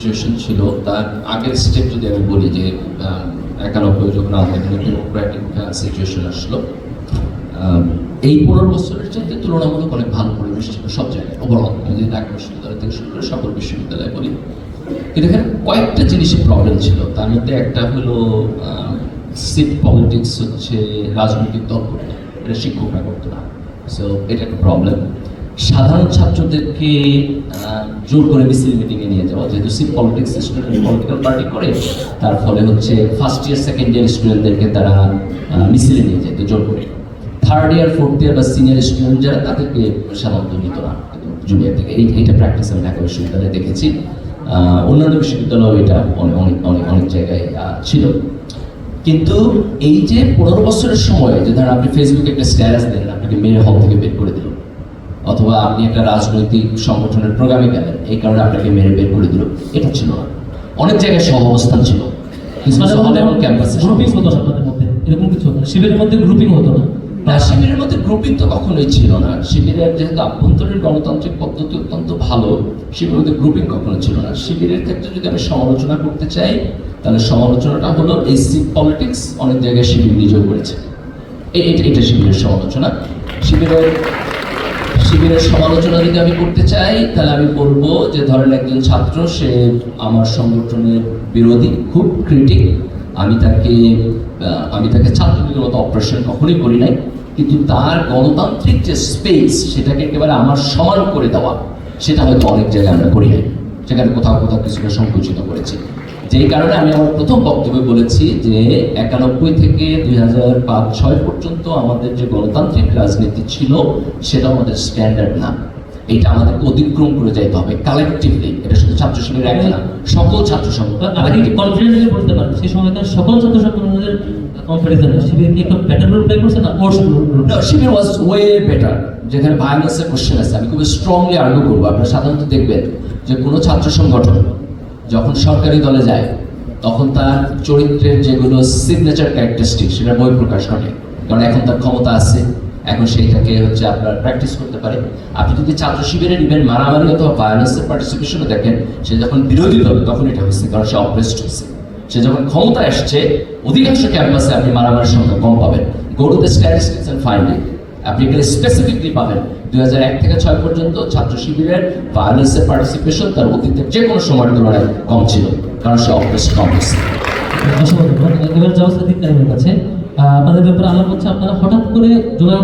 Situation ছিল, তার আগের স্টেপ যদি আমি বলি যে একানব্বই যখন আমাদের ডেমোক্রেটিক সিচুয়েশন আসলো এই পনেরো বছরের চাইতে তুলনামূলক অনেক ভালো পরিবেশ ছিল সব জায়গায় ওভারঅল যদি ঢাকা বিশ্ববিদ্যালয় থেকে শুরু করে সকল বিশ্ববিদ্যালয় বলি, কিন্তু এখানে কয়েকটা জিনিসের প্রবলেম ছিল। তার মধ্যে একটা হলো সিট পলিটিক্স হচ্ছে, রাজনৈতিক দল করতো এটা শিক্ষকরা করতো না। সো এটা একটা প্রবলেম সাধারণ ছাত্রদেরকে জোর করে মিছিল মিটিংয়ে নিয়ে যাওয়া, যেহেতু seat politics student political party করে, তার ফলে হচ্ছে ফার্স্ট ইয়ার সেকেন্ড ইয়ার স্টুডেন্টদেরকে তারা মিছিলে নিয়ে যেত জোর করে। থার্ড ইয়ার ফোর্থ ইয়ার বা সিনিয়র স্টুডেন্ট যারা, তাদেরকে সাধারণত নিত না জুনিয়র থেকে। এই, এইটা প্র্যাকটিস আমি ঢাকা বিশ্ববিদ্যালয়ে দেখেছি। অন্যান্য বিশ্ববিদ্যালয়েও এটা অনেক অনেক অনেক জায়গায় ছিল। কিন্তু এই যে পনেরো বছরের সময়, যে ধরেন আপনি ফেসবুকে একটা স্ট্যাটাস দেন, আপনাকে মেয়ের হল থেকে বের করে দিল অথবা আপনি একটা রাজনৈতিক সংগঠনের প্রোগ্রামে গেলেন এই কারণে আপনাকে মেরে বের করে দিল। এটা ছিল না অনেক জায়গায় সহ অবস্থান ছিল। কিছু কিছু হলে এবং ক্যাম্পাসে গ্রুপিং হতো আপনাদের মধ্যে? এরকম কিছু শিবিরের মধ্যে গ্রুপিং হতো না? না শিবিরের মধ্যে গ্রুপিং তো কখনোই ছিল না। শিবিরের যেহেতু আভ্যন্তরীণ গণতান্ত্রিক পদ্ধতি অত্যন্ত ভালো শিবিরের মধ্যে গ্রুপিং কখনো ছিল না। শিবিরের ক্ষেত্রে যদি আমি সমালোচনা করতে চাই তাহলে সমালোচনাটা হলো এই পলিটিক্স অনেক জায়গায় শিবির নিজেও করেছে। এটা শিবিরের সমালোচনা। শিবিরের শিবিরের সমালোচনা যদি আমি করতে চাই, তাহলে আমি বলব যে ধরেন একজন ছাত্র, সে আমার সংগঠনের বিরোধী, খুব ক্রিটিক আমি তাকে আমি তাকে ছাত্রলীগের মতো অপারেশন কখনোই করি নাই। কিন্তু তার গণতান্ত্রিক যে স্পেস সেটাকে একেবারে আমার সমান করে দেওয়া, সেটা হয়তো অনেক জায়গায় আমরা করি নাই। সেখানে কোথাও কোথাও কিছুটা সংকুচিত করেছি। যেই কারণে আমি আমার প্রথম বক্তব্যে বলেছি যে একানব্বই থেকে দুই হাজার পাঁচ ছয় পর্যন্ত আমাদের যে গণতান্ত্রিক রাজনীতি ছিল সেটা আমাদের স্ট্যান্ডার্ড না। এটা আমাদেরকে অতিক্রম করে যাইতে হবে কালেকটিভলি এটা শুধু ছাত্র শিবির এক না সকল ছাত্র কনফিডেন্টলি বলতে পারেন? সেই সময়কার সকল ছাত্র সংগঠনের কম্পারিজনে শিবির কি একটু বেটার রোল প্লে করছে না? শিবির ওয়াজ ওয়ে বেটার যেখানে ভায়োলেন্সের কোশ্চেন আছে। আমি খুবই স্ট্রংলি আর্গু করব। আপনারা সাধারণত দেখবেন যে কোনো ছাত্র সংগঠন যখন সরকারি দলে যায়, তখন তার চরিত্রের যেগুলো সিগনেচার ক্যারেক্টারিস্টিক সেটা বই প্রকাশ ঘটে। কারণ এখন তার ক্ষমতা আছে, এখন সেইটাকে হচ্ছে আপনার প্র্যাকটিস করতে পারে। আপনি যদি ছাত্র শিবিরের ইভেন্ট মারামারি অথবা ভায়োলেন্সের পার্টিসিপেশনও দেখেন, সে যখন বিরোধী দল তখন এটা হচ্ছে কারণ সে অপ্রেস্ট হয়েছে। সে যখন ক্ষমতা আসছে, অধিকাংশ ক্যাম্পাসে আপনি মারামারির সংখ্যা কম পাবেন। গো স্ট্যাটিস্টিক্স অ্যান্ড ফাইন্ড আপনি এখানে স্পেসিফিকলি পাবেন। দুই হাজার এক থেকে ছয় পর্যন্ত ছাত্র শিবিরের ভায়োলেন্সের পার্টিসিপেশন তার অতীতের যে কোনো সময়ের তুলনায় কম ছিল, কারণ সে অপ্রেস্ট কম হয়েছে এবার আপনাদের ব্যাপারে আলাপ হচ্ছে, আপনারা হঠাৎ করে জোড়া